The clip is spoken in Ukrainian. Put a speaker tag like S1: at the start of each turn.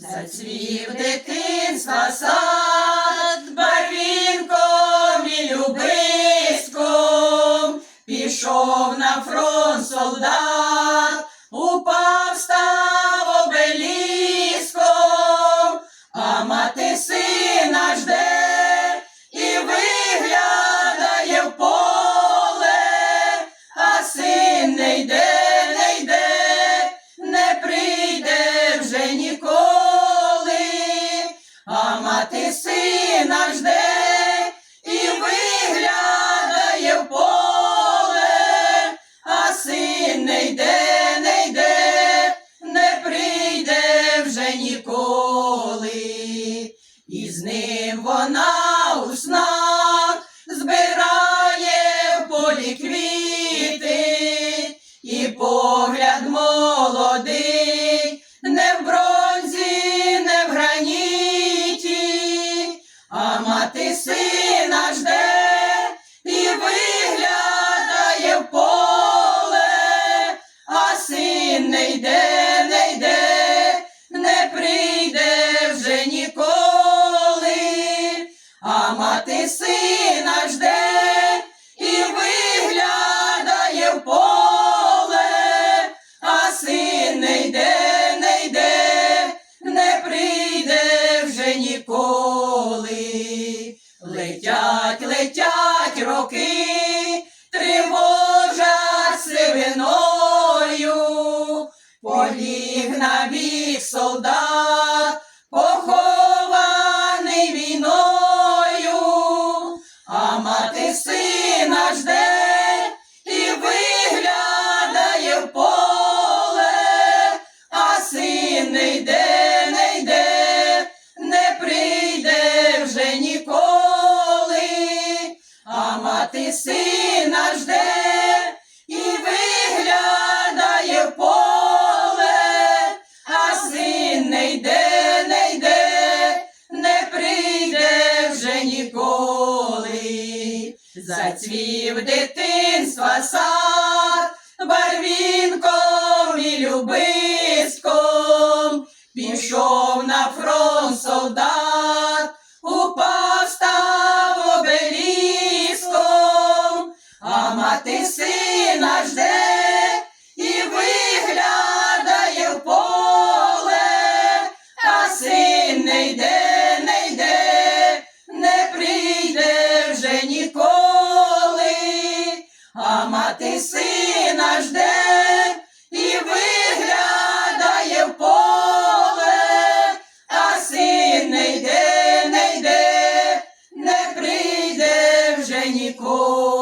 S1: Зацвів дитинства сад, барвінком і любиськом, пішов на фронт солдат, мати сина жде і виглядає в поле, а син не йде, не йде, не прийде вже ніколи, і з ним вона у сина жде і виглядає в поле, а син не йде, не йде, не прийде вже ніколи, а мати сина жде і виглядає в поле, а син не йде, не йде, не прийде вже ніколи. Навік солдат, похований війною, а мати сина жде і виглядає поле, а син не йде, не йде, не прийде вже ніколи, а мати сина йде, не йде, не прийде вже ніколи. Зацвів дитинства сад, барвінком і любиском, пішов на фронт солдат, упав, став обеліском, а мати сина сина жде і виглядає в поле, а син не йде, не йде, не прийде вже ніколи.